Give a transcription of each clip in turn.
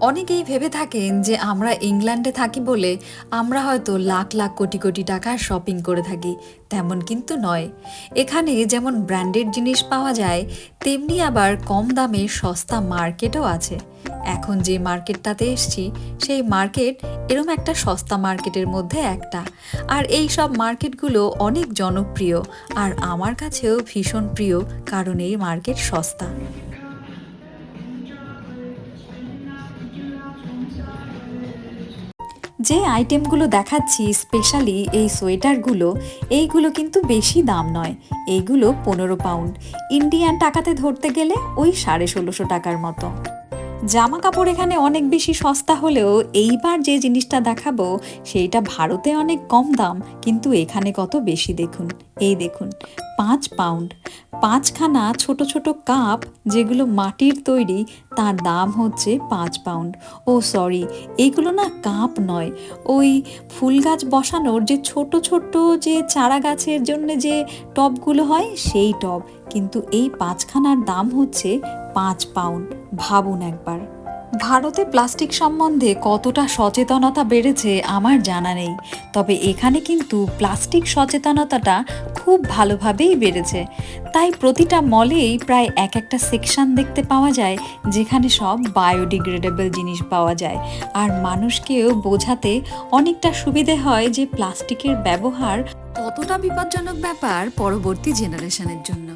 অনেকেই ভেবে থাকেন যে আমরা ইংল্যান্ডে থাকি বলে আমরা হয়তো লাখ লাখ কোটি কোটি টাকার শপিং করে থাকি, তেমন কিন্তু নয়। এখানে যেমন ব্র্যান্ডেড জিনিস পাওয়া যায়, তেমনি আবার কম দামে সস্তা মার্কেটও আছে। এখন যে মার্কেটটাতে এসছি, সেই মার্কেট এরম একটা সস্তা মার্কেটের মধ্যে একটা। আর এই সব মার্কেটগুলো অনেক জনপ্রিয়, আর আমার কাছেও ভীষণ প্রিয়, কারণ এই মার্কেট সস্তা। যে আইটেমগুলো দেখাচ্ছি স্পেশালি এই সোয়েটারগুলো, এইগুলো কিন্তু বেশি দাম নয়। এইগুলো পনেরো পাউন্ড ইন্ডিয়ান টাকাতে ধরতে গেলে ওই সাড়ে ষোলোশো টাকার মতো। জামা কাপড় এখানে অনেক বেশি সস্তা হলেও এইবার যে জিনিসটা দেখাবো, সেইটা ভারতে অনেক কম দাম, কিন্তু এখানে কত বেশি দেখুন। এই দেখুন, পাঁচ পাউন্ড। পাঁচখানা ছোট ছোট কাপ যেগুলো মাটির তৈরি, তার দাম হচ্ছে পাঁচ পাউন্ড। ও সরি এইগুলো না কাপ নয়, ওই ফুল গাছ বসানোর যে ছোট ছোট যে চারা গাছের জন্য যে টবগুলো হয়, সেই টব। কিন্তু এই পাঁচখানার দাম হচ্ছে পাঁচ পাউন্ড। ভাবুন একবার। ভারতে প্লাস্টিক সম্বন্ধে কতটা সচেতনতা বেড়েছে আমার জানা নেই। তবে এখানে কিন্তু প্লাস্টিক সচেতনতাটা খুব ভালোভাবেই বেড়েছে। তাই প্রতিটা মলেই প্রায় এক একটা সেকশন দেখতে পাওয়া যায়, যেখানে সব বায়োডিগ্রেডেবল জিনিস পাওয়া যায়। আর মানুষকেও বোঝাতে অনেকটা সুবিধে হয় যে প্লাস্টিকের ব্যবহার কতটা বিপজ্জনক ব্যাপার পরবর্তী জেনারেশনের জন্য।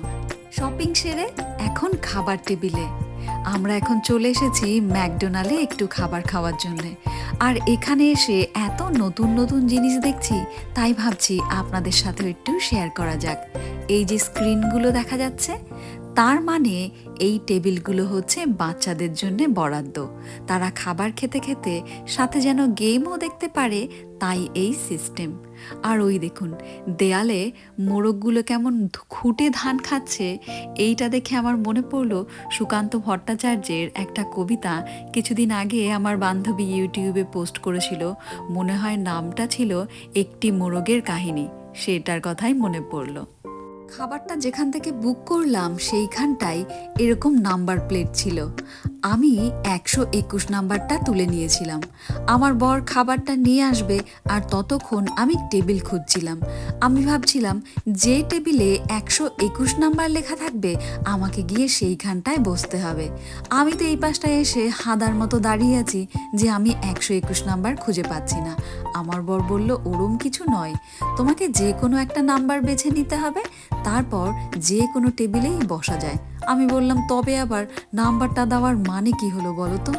শপিং সেরে এখন খাবার টেবিলে। আমরা এখন চলে এসেছি ম্যাকডোনালে একটু খাবার খাওয়ার জন্য। আর এখানে এসে এত নতুন নতুন জিনিস দেখছি, তাই ভাবছি আপনাদের সাথেও একটু শেয়ার করা যাক। এই যে স্ক্রিনগুলো দেখা যাচ্ছে তার মানে এই টেবিলগুলো হচ্ছে বাচ্চাদের জন্য বরাদ্দ। তারা খাবার খেতে খেতে সাথে যেন গেমও দেখতে পারে তাই এই সিস্টেম। আর ওই দেখুন, দেয়ালে মোরগগুলো কেমন খুঁটে ধান খাচ্ছে, এইটা দেখে আমার মনে পড়ল সুকান্ত ভট্টাচার্যের একটা কবিতা কিছুদিন আগে আমার বান্ধবী ইউটিউবে পোস্ট করেছিল। মনে হয় নামটা ছিল একটি মোরগের কাহিনী, সেটার কথাই মনে পড়ল। খাবারটা যেখান থেকে বুক করলাম সেইখানটায় এরকম নাম্বার প্লেট ছিল। আমি একশো একুশ নাম্বারটা তুলে নিয়েছিলাম। আমার বর খাবারটা নিয়ে আসবে আর ততক্ষণ আমি টেবিল খুঁজছিলাম। আমি ভাবছিলাম, যে টেবিলে একশো একুশ নাম্বার লেখা থাকবে, আমাকে গিয়ে সেইখানটায় বসতে হবে। আমি তো এই পাশটায় এসে হাদার মতো দাঁড়িয়ে আছি যে আমি একশো একুশ নাম্বার খুঁজে পাচ্ছি না। আমার বর বলল, ওরম কিছু নয়। তোমাকে যে কোনো একটা নাম্বার বেছে নিতে হবে। তারপর যে কোনো টেবিলেই বসা যায়। আমি বললাম, তবে আবার নাম্বারটা দেওয়ার মানে কি হলো বলো তো?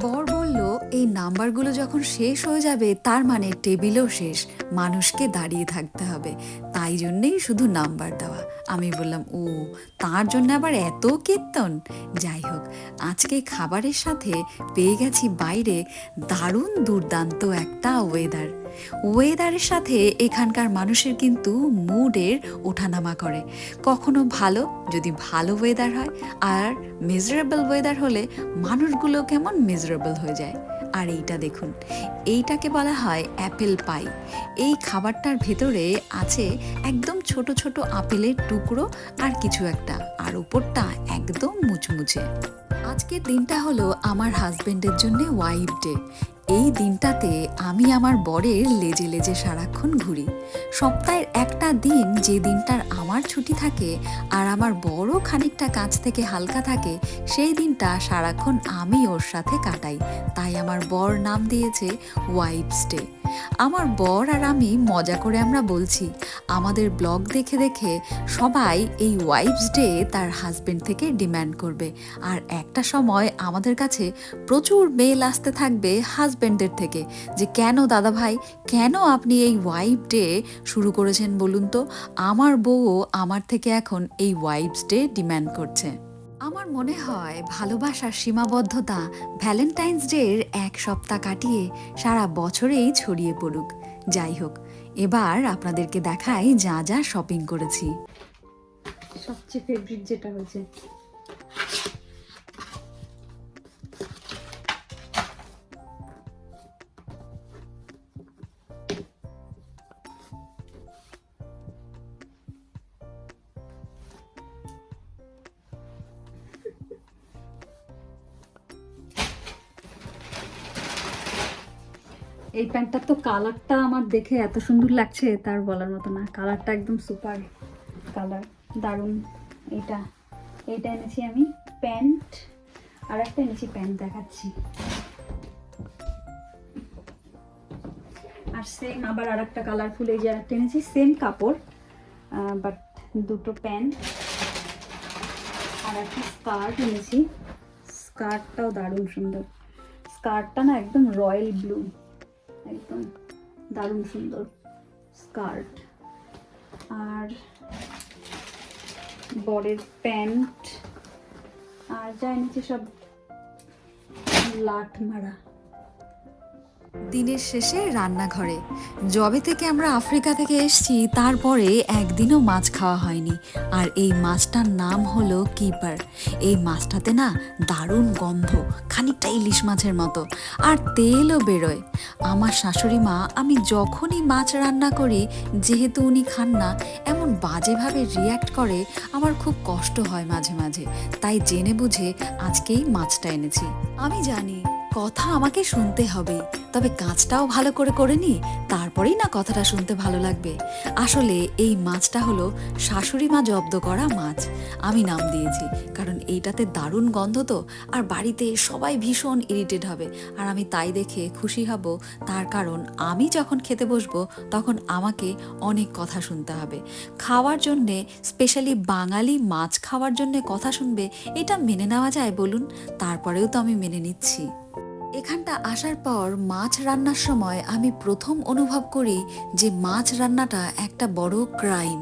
বর বলল, এই নাম্বারগুলো যখন শেষ হয়ে যাবে, তার মানে টেবিলও শেষ। মানুষকে দাঁড়িয়ে থাকতে হবে। তাই জন্যেই শুধু নাম্বার দেওয়া। আমি বললাম, ও, তার জন্য আবার এত কীর্তন? যাই হোক, আজকে খাবারের সাথে পেয়ে গেছি বাইরে দারুণ দুর্দান্ত একটা ওয়েদার ওয়েদারের সাথে এখানকার মানুষের কিন্তু মুডের ওঠানামা করে। কখনো ভালো, যদি ভালো ওয়েদার হয়, আর মেজারেবল ওয়েদার হলে মানুষগুলো কেমন মেজারেবল হয়ে যায়। আর এইটা দেখুন। এইটাকে বলা হয় অ্যাপেল পাই। এই খাবারটার ভেতরে আছে একদম ছোট ছোট আপেলের টুকরো আর কিছু একটা, আর উপরটা একদম মুচমুচে। আজকের দিনটা হলো আমার হাজব্যান্ডের জন্য ওয়াইফ ডে এই দিনটাতে আমি আমার বরের লেজে লেজে সারাক্ষণ ঘুরি। সপ্তাহের একটা দিন যে দিনটার আমার ছুটি থাকে আর আমার বড় খানিকটা কাজ থেকে হালকা থাকে, সেই দিনটা সারাক্ষণ আমি ওর সাথে কাটাই। তাই আমার বর নাম দিয়েছে ওয়াইফস ডে। আমার বর আর আমি মজা করে আমরা বলছি, আমাদের ব্লগ দেখে দেখে সবাই এই ওয়াইফস ডে তার হাজবেন্ড থেকে ডিম্যান্ড করবে। আর একটা সময় আমাদের কাছে প্রচুর মেল আসতে থাকবে হাজবেন্ডের থেকে যে, কেন দাদা ভাই, কেন আপনি এই ওয়াইফ ডে শুরু করেছেন বলুন তো? আমার বউও আমার থেকে এখন এই ওয়াইফস ডে ডিম্যান্ড করছে। আমার মনে হয় ভালোবাসার সীমাবদ্ধতা ভ্যালেন্টাইন্স ডের এক সপ্তাহ কাটিয়ে সারা বছরেই ছড়িয়ে পড়ুক। যাই হোক, এবার আপনাদেরকে দেখাই যা যা শপিং করেছি। সবচেয়ে ফেভারিট যেটা হয়েছে। এই প্যান্টটার তো কালারটা আমার দেখে এত সুন্দর লাগছে, তার বলার মতো না। কালারটা একদম সুপার কালার দারুণ। এটা এইটা এনেছি আমি প্যান্ট আর একটা এনেছি প্যান্ট দেখাচ্ছি। আর সেম আবার আর একটা কালারফুল এই যে একটা এনেছি সেম কাপড় বাট দুটো প্যান্ট। আর একটা স্কার্ট এনেছি স্কার্টটাও দারুণ সুন্দর। স্কার্টটা না একদম রয়্যাল ব্লু একদম দারুণ সুন্দর স্কার্ট। আর বরের প্যান্ট। আর যা নিচে সব লাট মারা। দিনের শেষে রান্নাঘরে। জবে থেকে আমরা আফ্রিকা থেকে এসেছি, তারপরে একদিনও মাছ খাওয়া হয়নি। আর এই মাছটার নাম হলো কিপার। এই মাছটাতে না দারুণ গন্ধ, খানিকটা ইলিশ মাছের মতো, আর তেলও বেরোয়। আমার শাশুড়ি মা, আমি যখনই মাছ রান্না করি, যেহেতু উনি খান না, এমন বাজেভাবে রিয়্যাক্ট করে, আমার খুব কষ্ট হয় মাঝে মাঝে। তাই জেনে বুঝে আজকেই মাছটা এনেছি। আমি জানি কথা আমাকে শুনতে হবে। তবে কাজটাও ভালো করে করে নি, তারপরেই না কথাটা শুনতে ভালো লাগবে। আসলে এই মাছটা হলো শাশুড়ি মা জব্দ করা মাছ। আমি নাম দিয়েছি, কারণ এইটাতে দারুণ গন্ধ তো, আর বাড়িতে সবাই ভীষণ ইরিটেট হবে। আর আমি তাই দেখে খুশি হব, তার কারণ আমি যখন খেতে বসবো, তখন আমাকে অনেক কথা শুনতে হবে। খাওয়ার জন্যে স্পেশালি বাঙালি মাছ খাওয়ার জন্যে কথা শুনবে, এটা মেনে নেওয়া যায় বলুন? তারপরেও তো আমি মেনে নিচ্ছি। এখানটা আসার পর মাছ রান্নার সময় আমি প্রথম অনুভব করি যে মাছ রান্নাটা একটা বড় ক্রাইম।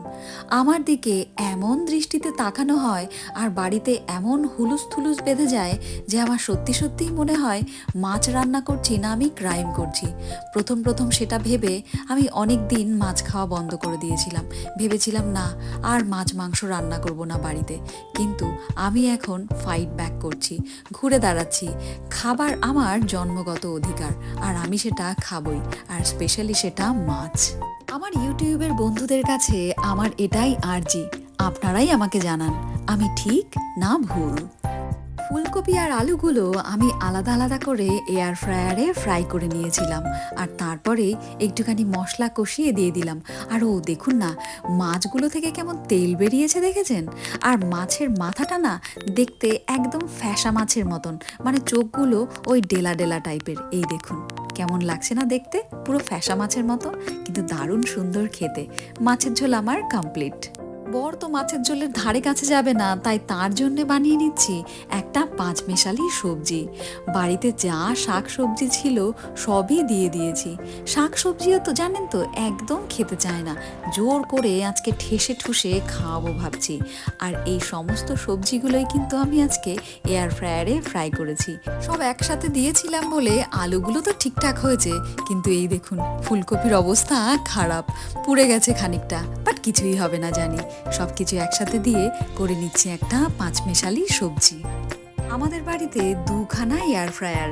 আমার দিকে এমন দৃষ্টিতে তাকানো হয় আর বাড়িতে এমন হুলুস থুলুস বেঁধে যায় যে আমার সত্যি সত্যিই মনে হয় মাছ রান্না করছি না আমি ক্রাইম করছি। প্রথম প্রথম সেটা ভেবে আমি অনেক দিন মাছ খাওয়া বন্ধ করে দিয়েছিলাম। ভেবেছিলাম, না, আর মাছ মাংস রান্না করব না বাড়িতে। কিন্তু আমি এখন ফাইট ব্যাক করছি, ঘুরে দাঁড়াচ্ছি। খাবার আমার জন্মগত অধিকার, আর আমি সেটা খাবই, আর স্পেশালি সেটা মাছ। আমার ইউটিউবের বন্ধুদের কাছে আমার এটাই আর্জি, আপনারাই আমাকে জানান, আমি ঠিক না ভুল? ফুলকপি আর আলুগুলো আমি আলাদা আলাদা করে এয়ার ফ্রায়ারে ফ্রাই করে নিয়েছিলাম। আর তারপরে একটুখানি মশলা কষিয়ে দিয়ে দিলাম। আর ও, দেখুন না, মাছগুলো থেকে কেমন তেল বেরিয়েছে দেখেছেন? আর মাছের মাথাটা না দেখতে একদম ফ্যাসা মাছের মতন। মানে চোখগুলো ওই ডেলা ডেলা টাইপের। এই দেখুন, কেমন লাগছে না দেখতে? পুরো ফ্যাসা মাছের মতো, কিন্তু দারুণ সুন্দর খেতে। মাছের ঝোল আমার কমপ্লিট বর তো মাছের ঝোলের ধারে কাছে যাবে না, তাই তার জন্য বানিয়ে নিচ্ছি একটা পাঁচ মেশালি সবজি। বাড়িতে যা শাক সবজি ছিল সবই দিয়ে দিয়েছি। শাক সবজিও তো জানেন তো একদম খেতে চায় না। জোর করে আজকে ঠেসে ঠুসে খাওয়াবো ভাবছি। আর এই সমস্ত সবজিগুলোই কিন্তু আমি আজকে এয়ার ফ্রায়ারে ফ্রাই করেছি। সব একসাথে দিয়েছিলাম বলে আলুগুলো তো ঠিকঠাক হয়েছে, কিন্তু এই দেখুন, ফুলকপির অবস্থা খারাপ, পুড়ে গেছে খানিকটা। কিছুই হবে না জানি। সব কিছু একসাথে দিয়ে করে নিচ্ছি একটা পাঁচমেশালি সবজি। আমাদের বাড়িতে দুখানা এয়ার ফ্রায়ার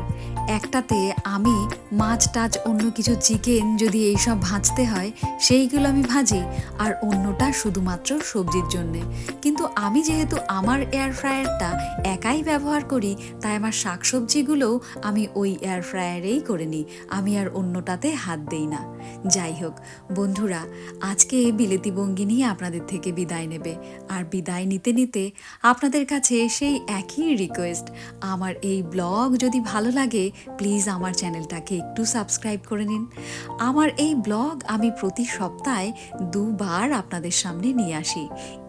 একটাতে আমি, মাছ টাছ অন্য কিছু চিকেন যদি এইসব ভাজতে হয়, সেইগুলো আমি ভাজি, আর অন্যটা শুধুমাত্র সবজির জন্যে। কিন্তু আমি যেহেতু আমার এয়ার ফ্রায়ারটা একাই ব্যবহার করি, তাই আমার শাকসবজিগুলোও আমি ওই এয়ার ফ্রায়ারেই করে নিই, আমি আর অন্যটাতে হাত দেই না। যাই হোক, বন্ধুরা, আজকে বিলেতি বঙ্গি নিয়ে আপনাদের থেকে বিদায় নেবে। আর বিদায় নিতে নিতে আপনাদের কাছে সেই একই রিকোয়েস্ট আমার এই ব্লগ যদি ভালো লাগে প্লিজ আমার চ্যানেলটাকে একটু সাবস্ক্রাইব করে নিন। আমার এই ব্লগ আমি প্রতি সপ্তাহে দুবার আপনাদের সামনে নিয়ে আসি।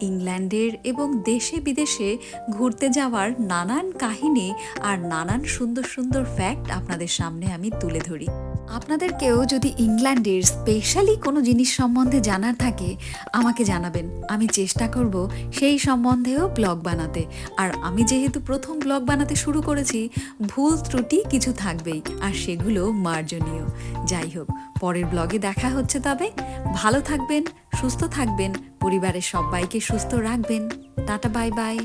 ইংল্যান্ডের এবং দেশে বিদেশে ঘুরতে যাওয়ার নানান কাহিনী আর নানান সুন্দর সুন্দর ফ্যাক্ট আপনাদের সামনে আমি তুলে ধরি। আপনাদেরকেও যদি ইংল্যান্ডের স্পেশালি কোনো জিনিস সম্বন্ধে জানার থাকে, আমাকে জানাবেন। আমি চেষ্টা করব সেই সম্বন্ধেও ব্লগ বানাতে। আর আমি যেহেতু প্রথম ব্লগ বানাতে শুরু করেছি, ভুল ত্রুটি কিছু থাকবেই, আর সেগুলো মার্জনীয়। যাই হোক, পরের ব্লগে দেখা হচ্ছে তবে। ভালো থাকবেন, সুস্থ থাকবেন, পরিবারের সবাইকে সুস্থ রাখবেন। Tata, bye bye.